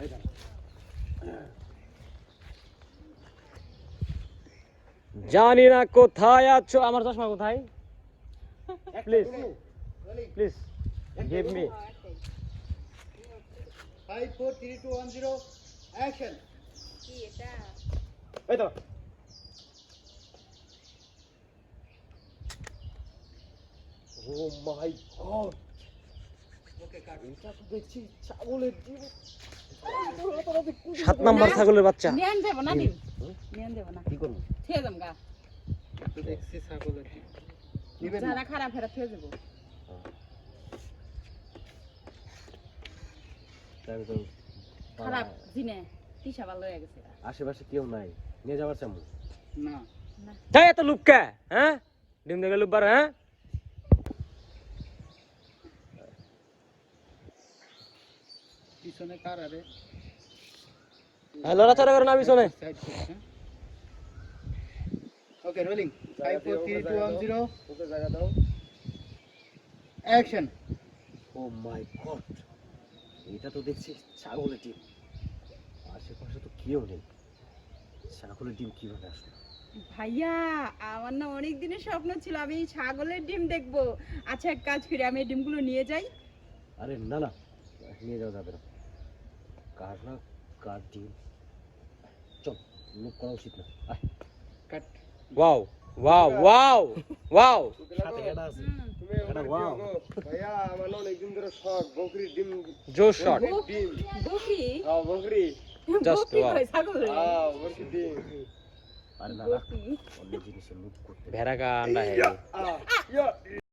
এই জানি না কোথায় আছো আমার চশমা কোথায়. Rolling. Please give me Five, four, three, two, one, zero. Action. কি এটা এই তো oh my god Okay, cut. এটা তো দেখছি ছাগলের ডিম। সাত নাম্বার ছাগলের বাচ্চা। নিয়ান যাব না ডিম? নিয়ান যাব না। কি করব? থিয়ে যাম গা। দেখছি ছাগলের ডিম। নিবেন যারা খারাপ তাই তো দিনে তিসা ভালো হয়ে গেছে আশেপাশে কেউ নাই। নিয়ে যাবার চামু না। তাই এত লুপকা হ্যাঁ? ডিম দেখে লুপবার হ্যাঁ? পিছনে কার আরে? হ্যাঁ, লড়াচড়া করো না পিছনে। Okay rolling five four three two one zero okay জায়গা দাও অ্যাকশন ও মাই গড এটা তো দেখছি ছাগলের ডিম আশেপাশে তো কেউ নেই। ছাগলের ডিম কীভাবে আসলো? ভাইয়া আমার না অনেক দিনের স্বপ্ন ছিল আমি এই ছাগলের ডিম দেখব। আচ্ছা এক কাজ করি আমি এই ডিমগুলো নিয়ে যাই। আরে না না নিয়ে যাওয়া যাবে না। কার না কার ডিম চল লুক করা উচিত না আয় cut wow wow wow wow সাথে এটা আছে এটা ওয়াও ভাইয়া আমার অনেকদিন ধরে শখ বকরির ডিম জোর শট ডিম বকরি হ্যাঁ বকরি Just বকরি wow. কই ছাগলের হ্যাঁ বকরির ডিম আরে না না বকরি অন্য জিনিসের লুক করতে ভেড়া কা আন্ডা হ্যাঁ আহ, ইয়া